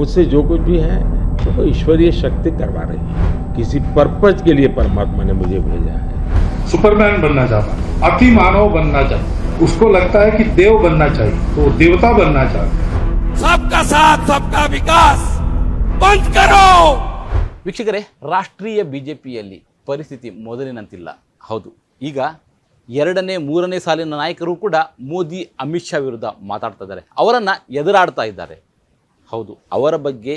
मुझसे जो कुछ भी है वो ईश्वरीय शक्ति करवा रही है किसी पर्पज के लिए परमात्मा ने मुझे भेजा है सुपरमैन बनना चाहता अति मानव बनना चाहता उसको लगता है कि देव बनना चाहिए तो वो देवता बनना चाहता सबका साथ सबका विकास बंद करो ವೀಕ್ಷಕರೇ ರಾಷ್ಟ್ರೀಯ ಬಿ ಜೆ ಪಿಯಲ್ಲಿ ಪರಿಸ್ಥಿತಿ ಮೊದಲಿನಂತಿಲ್ಲ ಹೌದು ಈಗ ಎರಡನೇ ಮೂರನೇ ಸಾಲಿನ ನಾಯಕರು ಕೂಡ ಮೋದಿ ಅಮಿತ್ ಶಾ ವಿರುದ್ಧ ಮಾತಾಡ್ತಾ ಇದ್ದಾರೆ ಅವರನ್ನು ಎದುರಾಡ್ತಾ ಇದ್ದಾರೆ ಹೌದು, ಅವರ ಬಗ್ಗೆ,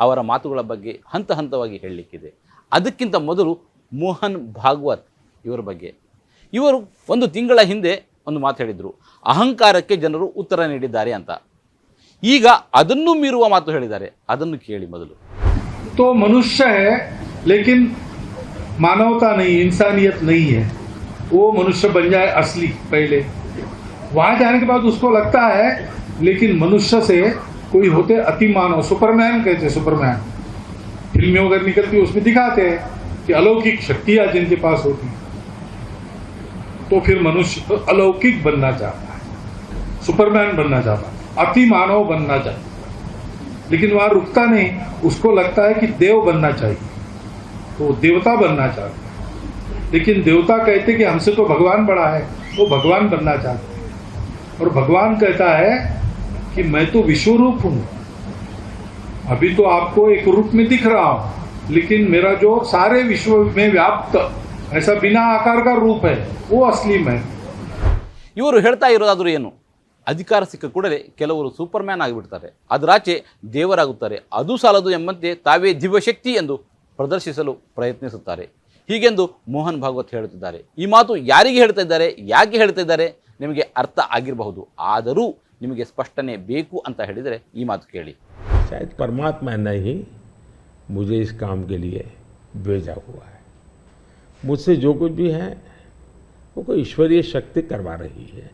ಅವರ ಮಾತುಗಳ ಬಗ್ಗೆ ಹಂತ ಹಂತವಾಗಿ ಹೇಳಲಿಕ್ಕಿದೆ. ಅದಕ್ಕಿಂತ ಮೊದಲು ಮೋಹನ್ ಭಾಗವತ್ ಇವರ ಬಗ್ಗೆ. ಇವರು ಒಂದು ತಿಂಗಳ ಹಿಂದೆ ಒಂದು ಮಾತು ಹೇಳಿದರು, ಅಹಂಕಾರಕ್ಕೆ ಜನರು ಉತ್ತರ ನೀಡಿದ್ದಾರೆ ಅಂತ. ಈಗ ಅದನ್ನು ಮೀರುವ ಮಾತು ಹೇಳಿದ್ದಾರೆ, ಅದನ್ನು ಕೇಳಿ ಮೊದಲು. ತೋ ಮನುಷ್ಯ ಲೇಕಿನ್ ಮಾನವತಾ ನೈ ಇನ್ಸಾನಿಯತ್ ನೈ ಓ ಮನುಷ್ಯ ಬನ್ ಅಸ್ಲಿ ಪೈಲೆ. ವಹಾಂ ಜಾನೆ ಬಾದ ಉಸ್ಕೋ ಲಗ್ತಾ ಲೇಕಿನ್ ಮನುಷ್ಯ ಸೇ कोई होते अति मानव, सुपरमैन कहते सुपरमैन। फ़िल्में वगैरह निकलती, उसमें दिखाते हैं कि अलौकिक शक्तियाँ जिनके पास होती हैं। तो फिर मनुष्य अलौकिक बनना चाहता है, सुपरमैन बनना चाहता है, अति मानव बनना चाहता है। लेकिन वहाँ रुकता नहीं, उसको लगता है कि देव बनना चाहिए तो देवता बनना चाहता है। लेकिन देवता कहते कि हमसे तो भगवान बड़ा है, वो भगवान बनना चाहते हैं। और भगवान कहता है कि मैं तो विश्व रूप हूं अभी तो आपको एक रूप में दिख रहा हूं लेकिन मेरा जो सारे विश्व में व्याप्त ऐसा बिना आकार का रूप है वो असली मैं ಇವರು ಹೇಳ್ತಾ ಇರೋದಾದರೂ ಏನು ಅಧಿಕಾರ ಸಿಕ್ಕ ಕೂಡಲೇ ಕೆಲವರು ಸೂಪರ್ಮ್ಯಾನ್ ಆಗಿಬಿಡ್ತಾರೆ ಅದರಾಚೆ ದೇವರಾಗುತ್ತಾರೆ ಅದು ಸಾಲದು ಎಂಬಂತೆ ತಾವೇ ದಿವ್ಯಶಕ್ತಿ ಎಂದು ಪ್ರದರ್ಶಿಸಲು ಪ್ರಯತ್ನಿಸುತ್ತಾರೆ ಹೀಗೆಂದು ಮೋಹನ್ ಭಾಗವತ್ ಹೇಳುತ್ತಿದ್ದಾರೆ ಈ ಮಾತು ಯಾರಿಗೆ ಹೇಳ್ತಾ ಇದ್ದಾರೆ ಯಾಕೆ ಹೇಳ್ತಾ ಇದ್ದಾರೆ ನಿಮಗೆ ಅರ್ಥ ಆಗಿರಬಹುದು ಆದರೂ ನಿಮಗೆ ಸ್ಪಷ್ಟನೆ ಬೇಕು ಅಂತ ಹೇಳಿದರೆ ಈ ಮಾತು ಕೇಳಿ शायद परमात्मा ने ही मुझे इस काम के लिए भेजा हुआ है मुझसे जो कुछ भी है वो कोई ईश्वरीय शक्ति करवा रही है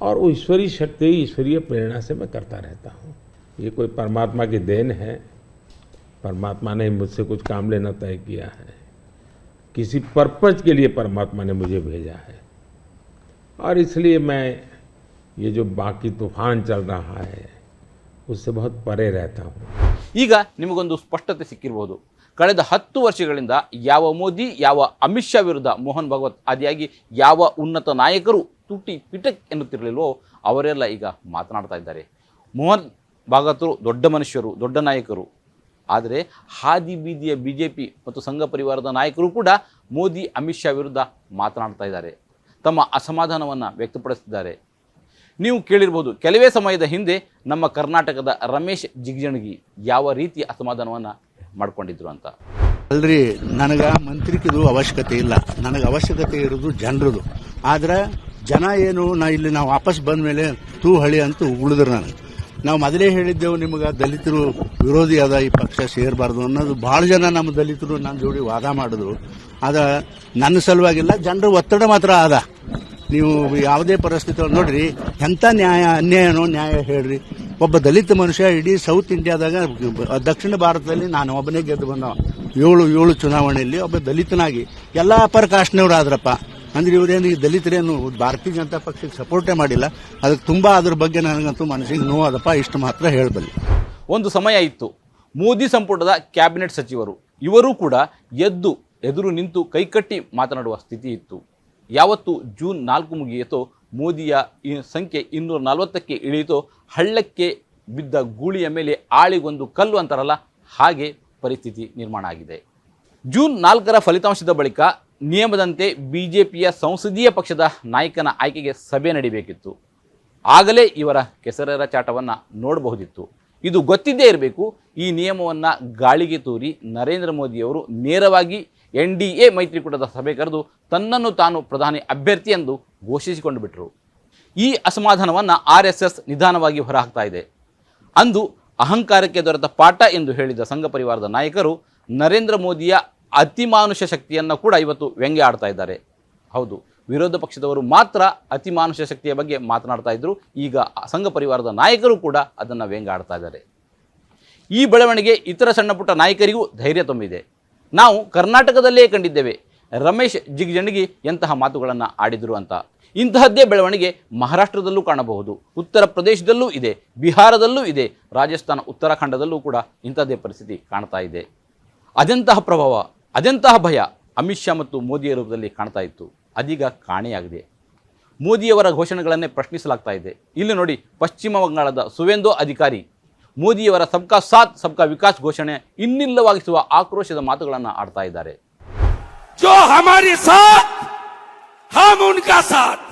और वो ईश्वरीय शक्ति ईश्वरीय प्रेरणा से मैं करता रहता हूँ ये कोई परमात्मा की देन है परमात्मा ने मुझसे कुछ काम लेना तय किया है किसी पर्पज के लिए परमात्मा ने मुझे भेजा है और इसलिए मैं ये जो बाकी तूफान चल रहा है उससे बहुत परे रहता हूँ ಈಗ ನಿಮಗೊಂದು ಸ್ಪಷ್ಟತೆ ಸಿಕ್ಕಿರಬಹುದು ಕಳೆದ ಹತ್ತು ವರ್ಷಗಳಿಂದ ಯಾವ ಮೋದಿ ಯಾವ ಅಮಿತ್ ಶಾ ವಿರುದ್ಧ ಮೋಹನ್ ಭಾಗವತ್ ಆದಿಯಾಗಿ ಯಾವ ಉನ್ನತ ನಾಯಕರು ತುಟಿ ಪಿಟಕ್ ಎನ್ನುತ್ತಿರಲಿಲ್ವೋ ಅವರೆಲ್ಲ ಈಗ ಮಾತನಾಡ್ತಾ ಇದ್ದಾರೆ ಮೋಹನ್ ಭಾಗವತರು ದೊಡ್ಡ ಮನುಷ್ಯರು ದೊಡ್ಡ ನಾಯಕರು ಆದರೆ ಹಾದಿ ಬೀದಿಯ ಬಿ ಜೆ ಪಿ ಮತ್ತು ಸಂಘ ಪರಿವಾರದ ನಾಯಕರು ಕೂಡ ಮೋದಿ ಅಮಿತ್ ಶಾ ವಿರುದ್ಧ ಮಾತನಾಡ್ತಾ ಇದ್ದಾರೆ ತಮ್ಮ ಅಸಮಾಧಾನವನ್ನು ವ್ಯಕ್ತಪಡಿಸಿದ್ದಾರೆ ನೀವು ಕೇಳಿರ್ಬೋದು. ಕೆಲವೇ ಸಮಯದ ಹಿಂದೆ ನಮ್ಮ ಕರ್ನಾಟಕದ ರಮೇಶ್ ಜಿಗಜಣಗಿ ಯಾವ ರೀತಿ ಅಸಮಾಧಾನವನ್ನು ಮಾಡ್ಕೊಂಡಿದ್ರು ಅಂತ. ಅಲ್ರಿ, ನನಗೆ ಮಂತ್ರಿಕಿದು ಅವಶ್ಯಕತೆ ಇಲ್ಲ. ನನಗೆ ಅವಶ್ಯಕತೆ ಇರೋದು ಜನರದು. ಆದ್ರೆ ಜನ ಏನು, ನಾ ಇಲ್ಲಿ ನಾವು ವಾಪಸ್ ಬಂದ ಮೇಲೆ ತೂ ಹಳಿ ಅಂತ ಉಳಿದ್ರು ನನಗೆ. ನಾವು ಮೊದಲೇ ಹೇಳಿದ್ದೆವು ನಿಮಗೆ ದಲಿತರು ವಿರೋಧಿ ಅದ, ಈ ಪಕ್ಷ ಸೇರಬಾರ್ದು ಅನ್ನೋದು. ಭಾಳ ಜನ ನಮ್ಮ ದಲಿತರು ನನ್ನ ಜೋಡಿ ವಾದ ಮಾಡಿದ್ರು. ಆದ ನನ್ನ ಸಲುವಾಗಿಲ್ಲ, ಜನರ ಒತ್ತಡ ಮಾತ್ರ ಆದ. ನೀವು ಯಾವುದೇ ಪರಿಸ್ಥಿತಿ ನೋಡ್ರಿ ಎಂಥ ನ್ಯಾಯ, ಅನ್ಯಾಯನೋ ನ್ಯಾಯ ಹೇಳ್ರಿ. ಒಬ್ಬ ದಲಿತ ಮನುಷ್ಯ ಇಡೀ ಸೌತ್ ಇಂಡಿಯಾದಾಗ ದಕ್ಷಿಣ ಭಾರತದಲ್ಲಿ ನಾನು ಒಬ್ಬನೇ ಗೆದ್ದು ಬಂದ ಏಳು ಏಳು ಚುನಾವಣೆಯಲ್ಲಿ ಒಬ್ಬ ದಲಿತನಾಗಿ. ಎಲ್ಲ ಅಪರ ಕಾಶ್ನವರಾದ್ರಪ್ಪ ಅಂದ್ರೆ ಇವರೇನು ಈ ದಲಿತರೇನು ಭಾರತೀಯ ಜನತಾ ಪಕ್ಷಕ್ಕೆ ಸಪೋರ್ಟೇ ಮಾಡಿಲ್ಲ. ಅದಕ್ಕೆ ತುಂಬಾ ಅದ್ರ ಬಗ್ಗೆ ನನಗಂತೂ ಮನಸ್ಸಿಗೆ ನೋವಾದಪ್ಪ ಇಷ್ಟು ಮಾತ್ರ ಹೇಳಬಲ್ಲಿ. ಒಂದು ಸಮಯ ಇತ್ತು. ಮೋದಿ ಸಂಪುಟದ ಕ್ಯಾಬಿನೆಟ್ ಸಚಿವರು. ಇವರೂ ಕೂಡ ಎದ್ದು, ಎದುರು ನಿಂತು ಕೈಕಟ್ಟಿ ಮಾತನಾಡುವ ಸ್ಥಿತಿ ಇತ್ತು. ಯಾವತ್ತು ಜೂನ್ ನಾಲ್ಕು ಮುಗಿಯಿತೋ ಮೋದಿಯ ಸಂಖ್ಯೆ ಇನ್ನೂರ ನಲವತ್ತಕ್ಕೆ ಇಳಿಯಿತೋ ಹಳ್ಳಕ್ಕೆ ಬಿದ್ದ ಗೂಳಿಯ ಮೇಲೆ ಆಳಿಗೊಂದು ಕಲ್ಲು ಅಂತಾರಲ್ಲ, ಹಾಗೆ ಪರಿಸ್ಥಿತಿ ನಿರ್ಮಾಣ ಆಗಿದೆ. ಜೂನ್ ನಾಲ್ಕರ ಫಲಿತಾಂಶದ ಬಳಿಕ ನಿಯಮದಂತೆ ಬಿ ಜೆ ಪಿಯ ಸಂಸದೀಯ ಪಕ್ಷದ ನಾಯಕನ ಆಯ್ಕೆಗೆ ಸಭೆ ನಡೀಬೇಕಿತ್ತು. ಆಗಲೇ ಇವರ ಕೆಸರರ ಚಾಟವನ್ನು ನೋಡಬಹುದಿತ್ತು. ಇದು ಗೊತ್ತಿದ್ದೇ ಇರಬೇಕು, ಈ ನಿಯಮವನ್ನು ಗಾಳಿಗೆ ತೂರಿ ನರೇಂದ್ರ ಮೋದಿಯವರು ನೇರವಾಗಿ ಎನ್ ಡಿ ಎ ಮೈತ್ರಿಕೂಟದ ಸಭೆ ಕರೆದು ತನ್ನನ್ನು ತಾನು ಪ್ರಧಾನಿ ಅಭ್ಯರ್ಥಿ ಎಂದು ಘೋಷಿಸಿಕೊಂಡು ಬಿಟ್ಟರು ಈ ಅಸಮಾಧಾನವನ್ನು ಆರ್ ಎಸ್ ಎಸ್ ನಿಧಾನವಾಗಿ ಹೊರಹಾಕ್ತಾ ಇದೆ. ಅಂದು ಅಹಂಕಾರಕ್ಕೆ ದೊರೆತ ಪಾಠ ಎಂದು ಹೇಳಿದ ಸಂಘ ಪರಿವಾರದ ನಾಯಕರು ನರೇಂದ್ರ ಮೋದಿಯ ಅತಿಮಾನುಷ ಶಕ್ತಿಯನ್ನು ಕೂಡ ಇವತ್ತು ವ್ಯಂಗ್ಯ ಆಡ್ತಾ ಇದ್ದಾರೆ. ಹೌದು, ವಿರೋಧ ಪಕ್ಷದವರು ಮಾತ್ರ ಅತಿಮಾನುಷ ಶಕ್ತಿಯ ಬಗ್ಗೆ ಮಾತನಾಡ್ತಾ ಇದ್ದರು ಈಗ ಸಂಘ ಪರಿವಾರದ ನಾಯಕರು ಕೂಡ ಅದನ್ನು ವ್ಯಂಗ್ಯ ಆಡ್ತಾ ಇದ್ದಾರೆ. ಈ ಬೆಳವಣಿಗೆ ಇತರ ಸಣ್ಣಪುಟ್ಟ ನಾಯಕರಿಗೂ ಧೈರ್ಯ ತುಂಬಿದೆ. ನಾವು ಕರ್ನಾಟಕದಲ್ಲೇ ಕಂಡಿದ್ದೇವೆ. ರಮೇಶ್ ಜಿಗಜಣಗಿ ಎಂತಹ ಮಾತುಗಳನ್ನು ಆಡಿದರು ಅಂತ. ಇಂತಹದ್ದೇ ಬೆಳವಣಿಗೆ ಮಹಾರಾಷ್ಟ್ರದಲ್ಲೂ ಕಾಣಬಹುದು. ಉತ್ತರ ಪ್ರದೇಶದಲ್ಲೂ ಇದೆ, ಬಿಹಾರದಲ್ಲೂ ಇದೆ, ರಾಜಸ್ಥಾನ, ಉತ್ತರಾಖಂಡದಲ್ಲೂ ಕೂಡ ಇಂಥದ್ದೇ ಪರಿಸ್ಥಿತಿ ಕಾಣ್ತಾ ಇದೆ. ಅದೆಂತಹ ಪ್ರಭಾವ, ಅದೆಂತಹ ಭಯ ಅಮಿತ್ ಶಾ ಮತ್ತು ಮೋದಿಯ ರೂಪದಲ್ಲಿ ಕಾಣ್ತಾ ಇತ್ತು. ಅದೀಗ ಕಾಣೆಯಾಗಿದೆ. ಮೋದಿಯವರ ಘೋಷಣೆಗಳನ್ನೇ ಪ್ರಶ್ನಿಸಲಾಗ್ತಾ ಇದೆ. ಇಲ್ಲಿ ನೋಡಿ ಪಶ್ಚಿಮ ಬಂಗಾಳದ ಸುವೇಂದೋ ಅಧಿಕಾರಿ ಮೋದಿಯವರ ಸಬ್ಕಾ ಸಾಥ್ ಸಬ್ಕಾ ವಿಕಾಸ್ ಘೋಷಣೆ ಇನ್ನಿಲ್ಲವಾಗಿಸುವ ಆಕ್ರೋಶದ ಮಾತುಗಳನ್ನು ಆಡ್ತಾ ಇದ್ದಾರೆ. ಜೋ ಹಮಾರಿ ಸಾಥ್ ಹಮ್ ಉನ್ಕಾ ಸಾಥ್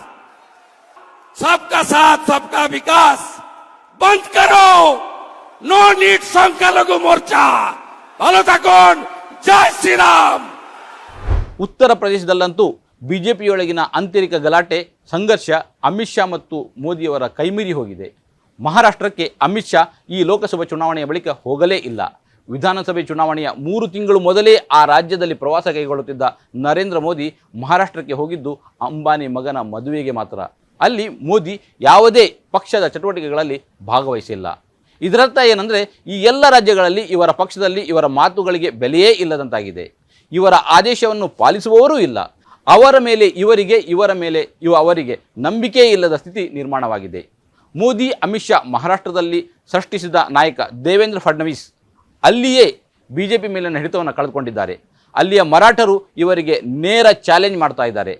ಸಬ್ಕಾ ಸಾಥ್ ಸಬ್ಕಾ ವಿಕಾಸ್ ಬಂದ್ ಕರೋ ನೋ ನೀಡ್ ಸಂಖ್ಯಾಲಘು ಮೋರ್ಚಾ ಭಾলো থাকুন ಜೈ ಶ್ರೀರಾಮ್ ಉತ್ತರ ಪ್ರದೇಶದಲ್ಲಂತೂ ಬಿಜೆಪಿಯೊಳಗಿನ ಆಂತರಿಕ ಗಲಾಟೆ ಸಂಘರ್ಷ ಅಮಿತ್ ಶಾ ಮತ್ತು ಮೋದಿಯವರ ಕೈಮೀರಿ ಹೋಗಿದೆ. ಮಹಾರಾಷ್ಟ್ರಕ್ಕೆ ಅಮಿತ್ ಶಾ ಈ ಲೋಕಸಭಾ ಚುನಾವಣೆಯ ಬಳಿಕ ಹೋಗಲೇ ಇಲ್ಲ. ವಿಧಾನಸಭೆ ಚುನಾವಣೆಯ ಮೂರು ತಿಂಗಳು ಮೊದಲೇ ಆ ರಾಜ್ಯದಲ್ಲಿ ಪ್ರವಾಸ ಕೈಗೊಳ್ಳುತ್ತಿದ್ದ ನರೇಂದ್ರ ಮೋದಿ ಮಹಾರಾಷ್ಟ್ರಕ್ಕೆ ಹೋಗಿದ್ದು ಅಂಬಾನಿ ಮಗನ ಮದುವೆಗೆ ಮಾತ್ರ. ಅಲ್ಲಿ ಮೋದಿ ಯಾವುದೇ ಪಕ್ಷದ ಚಟುವಟಿಕೆಗಳಲ್ಲಿ ಭಾಗವಹಿಸಿಲ್ಲ. ಇದರರ್ಥ ಏನಂದರೆ ಈ ಎಲ್ಲ ರಾಜ್ಯಗಳಲ್ಲಿ ಇವರ ಪಕ್ಷದಲ್ಲಿ ಇವರ ಮಾತುಗಳಿಗೆ ಬೆಲೆಯೇ ಇಲ್ಲದಂತಾಗಿದೆ. ಇವರ ಆದೇಶವನ್ನು ಪಾಲಿಸುವವರೂ ಇಲ್ಲ. ಅವರ ಮೇಲೆ ಇವರಿಗೆ, ಇವರ ಮೇಲೆ ಇವ ಅವರಿಗೆ ನಂಬಿಕೆ ಇಲ್ಲದ ಸ್ಥಿತಿ ನಿರ್ಮಾಣವಾಗಿದೆ. ಮೋದಿ, ಅಮಿತ್ ಶಾ ಮಹಾರಾಷ್ಟ್ರದಲ್ಲಿ ಸೃಷ್ಟಿಸಿದ ನಾಯಕ ದೇವೇಂದ್ರ ಫಡ್ನವೀಸ್ ಅಲ್ಲಿಯೇ ಬಿ ಜೆ ಪಿ ಮೇಲಿನ ಹಿಡಿತವನ್ನು ಕಳೆದುಕೊಂಡಿದ್ದಾರೆ. ಅಲ್ಲಿಯ ಮರಾಠರು ಇವರಿಗೆ ನೇರ ಚಾಲೆಂಜ್ ಮಾಡ್ತಾ ಇದ್ದಾರೆ.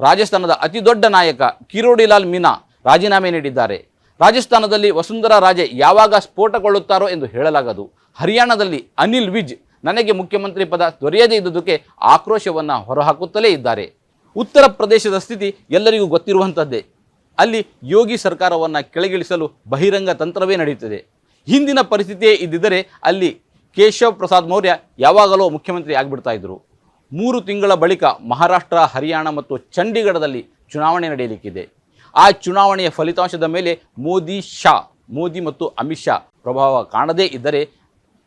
ರಾಜಸ್ಥಾನದ ಅತಿ ದೊಡ್ಡ ನಾಯಕ ಕಿರೋಡಿಲಾಲ್ ಮೀನಾ ರಾಜೀನಾಮೆ ನೀಡಿದ್ದಾರೆ. ರಾಜಸ್ಥಾನದಲ್ಲಿ ವಸುಂಧರಾ ರಾಜೆ ಯಾವಾಗ ಸ್ಫೋಟಗೊಳ್ಳುತ್ತಾರೋ ಎಂದು ಹೇಳಲಾಗದು. ಹರಿಯಾಣದಲ್ಲಿ ಅನಿಲ್ ವಿಜ್ ನನಗೆ ಮುಖ್ಯಮಂತ್ರಿ ಪದ ದೊರೆಯದೇ ಇದ್ದುದಕ್ಕೆ ಆಕ್ರೋಶವನ್ನು ಹೊರಹಾಕುತ್ತಲೇ ಇದ್ದಾರೆ. ಉತ್ತರ ಪ್ರದೇಶದ ಸ್ಥಿತಿ ಎಲ್ಲರಿಗೂ ಗೊತ್ತಿರುವಂಥದ್ದೇ ಅಲ್ಲಿ ಯೋಗಿ ಸರ್ಕಾರವನ್ನು ಕೆಳಗಿಳಿಸಲು ಬಹಿರಂಗ ತಂತ್ರವೇ ನಡೆಯುತ್ತದೆ. ಹಿಂದಿನ ಪರಿಸ್ಥಿತಿಯೇ ಇದ್ದಿದ್ದರೆ ಅಲ್ಲಿ ಕೇಶವ್ ಪ್ರಸಾದ್ ಮೌರ್ಯ ಯಾವಾಗಲೂ ಮುಖ್ಯಮಂತ್ರಿ ಆಗಿಬಿಡ್ತಾ ಇದ್ದರು ಮೂರು ತಿಂಗಳ ಬಳಿಕ ಮಹಾರಾಷ್ಟ್ರ, ಹರಿಯಾಣ ಮತ್ತು ಚಂಡೀಗಢದಲ್ಲಿ ಚುನಾವಣೆ ನಡೆಯಲಿಕ್ಕಿದೆ. ಆ ಚುನಾವಣೆಯ ಫಲಿತಾಂಶದ ಮೇಲೆ ಮೋದಿ ಶಾ, ಮೋದಿ ಮತ್ತು ಅಮಿತ್ ಶಾ ಪ್ರಭಾವ ಕಾಣದೇ ಇದ್ದರೆ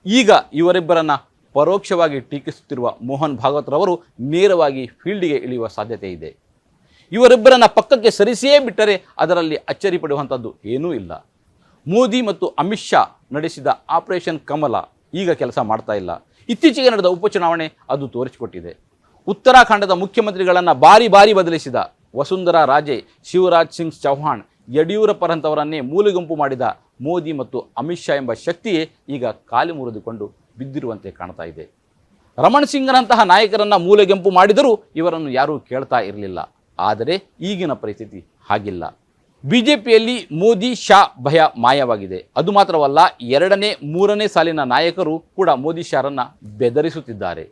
ಈಗ ಇವರಿಬ್ಬರನ್ನು ಪರೋಕ್ಷವಾಗಿ ಟೀಕಿಸುತ್ತಿರುವ ಮೋಹನ್ ಭಾಗವತ್ ರವರು ನೇರವಾಗಿ ಫೀಲ್ಡಿಗೆ ಇಳಿಯುವ ಸಾಧ್ಯತೆ ಇದೆ. ಇವರಿಬ್ಬರನ್ನ ಪಕ್ಕಕ್ಕೆ ಸರಿಸಿಯೇ ಬಿಟ್ಟರೆ ಅದರಲ್ಲಿ ಅಚ್ಚರಿ ಪಡುವಂಥದ್ದು ಏನೂ ಇಲ್ಲ. ಮೋದಿ ಮತ್ತು ಅಮಿತ್ ಶಾ ನಡೆಸಿದ ಆಪರೇಷನ್ ಕಮಲ ಈಗ ಕೆಲಸ ಮಾಡ್ತಾ ಇಲ್ಲ. ಇತ್ತೀಚೆಗೆ ನಡೆದ ಉಪಚುನಾವಣೆ ಅದು ತೋರಿಸಿಕೊಟ್ಟಿದೆ. ಉತ್ತರಾಖಂಡದ ಮುಖ್ಯಮಂತ್ರಿಗಳನ್ನು ಬಾರಿ ಬಾರಿ ಬದಲಿಸಿದ ವಸುಂಧರಾ ರಾಜೆ, ಶಿವರಾಜ್ ಸಿಂಗ್ ಚೌಹಾಣ್ ಯಡಿಯೂರಪ್ಪರಂಥವರನ್ನೇ ಮೂಲೆಗುಂಪು ಮಾಡಿದ ಮೋದಿ ಮತ್ತು ಅಮಿತ್ ಶಾ ಎಂಬ ಶಕ್ತಿಯೇ ಈಗ ಕಾಲಿ ಮುರಿದುಕೊಂಡು ಬಿದ್ದಿರುವಂತೆ ಕಾಣ್ತಾ ಇದೆ. ರಮಣ್ ಸಿಂಗ್ನಂತಹ ನಾಯಕರನ್ನು ಮೂಲೆಗೆಂಪು ಮಾಡಿದರೂ ಇವರನ್ನು ಯಾರೂ ಕೇಳ್ತಾ ಇರಲಿಲ್ಲ. ಆದರೆ ಈಗಿನ ಪರಿಸ್ಥಿತಿ ಹಾಗಿಲ್ಲ. ಬಿಜೆಪಿಯಲ್ಲಿ ಮೋದಿ ಶಾ ಭಯ ಮಾಯವಾಗಿದೆ. ಅದು ಮಾತ್ರವಲ್ಲ, ಎರಡನೇ, ಮೂರನೇ ಸಾಲಿನ ನಾಯಕರು ಕೂಡ ಮೋದಿ ಶಾರನ್ನು ಬೆದರಿಸುತ್ತಿದ್ದಾರೆ.